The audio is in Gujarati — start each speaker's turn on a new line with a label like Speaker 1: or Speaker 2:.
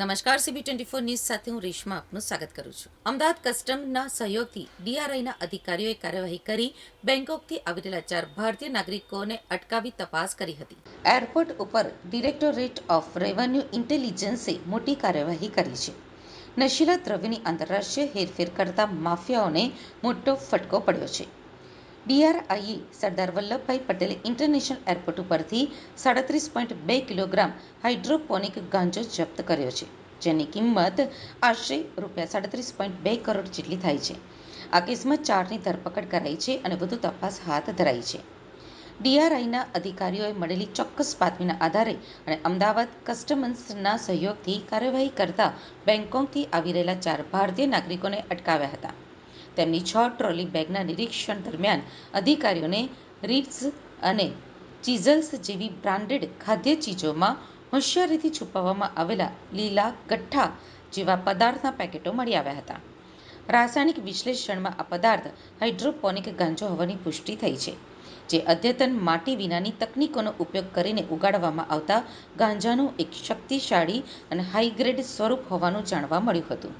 Speaker 1: નમસ્કાર સીબી ટ્વેન્ટી ફોર ન્યૂઝ સાથે હું રેશમા આપનું સ્વાગત કરું છું. અમદાવાદ કસ્ટમના સહયોગથી ડીઆરઆઈના અધિકારીઓએ કાર્યવાહી કરી બેંકોકથી આવી રહેલા ચાર ભારતીય નાગરિકોને અટકાવી તપાસ કરી હતી. એરપોર્ટ ઉપર ડિરેક્ટોરેટ ઓફ રેવન્યુ ઇન્ટેલિજન્સે મોટી કાર્યવાહી કરી છે. નશીલા દ્રવ્યની આંતરરાષ્ટ્રીય હેરફેર કરતા માફિયાઓને મોટો ફટકો પડ્યો છે. ડીઆરઆઈએ સરદાર વલ્લભભાઈ પટેલ ઇન્ટરનેશનલ એરપોર્ટ ઉપરથી સાડત્રીસ પોઈન્ટ બે કિલોગ્રામ હાઇડ્રોપોનિક ગાંજો જપ્ત કર્યો છે, જેની કિંમત આશરે રૂપિયા સાડત્રીસ પોઈન્ટ બે કરોડ જેટલી થાય છે. આ કેસમાં ચારની ધરપકડ કરાઈ છે અને વધુ તપાસ હાથ ધરાઈ છે. ડીઆરઆઈના અધિકારીઓએ મળેલી ચોક્કસ બાતમીના આધારે અને અમદાવાદ કસ્ટમ્સના સહયોગથી કાર્યવાહી કરતા બેંગકોકથી આવી રહેલા ચાર ભારતીય નાગરિકોને અટકાવ્યા હતા. તેમની છ ટ્રોલી બેગના નિરીક્ષણ દરમિયાન અધિકારીઓને રીટ્સ અને ચીઝલ્સ જેવી બ્રાન્ડેડ ખાદ્ય ચીજોમાં હોશિયારીથી છુપાવવામાં આવેલા લીલા ગઠ્ઠા જેવા પદાર્થના પેકેટો મળી આવ્યા હતા. રાસાયણિક વિશ્લેષણમાં આ પદાર્થ હાઇડ્રોપોનિક ગાંજો હોવાની પુષ્ટિ થઈ છે, જે અદ્યતન માટી વિનાની તકનીકોનો ઉપયોગ કરીને ઉગાડવામાં આવતા ગાંજાનું એક શક્તિશાળી અને હાઈગ્રેડ સ્વરૂપ હોવાનું જાણવા મળ્યું હતું.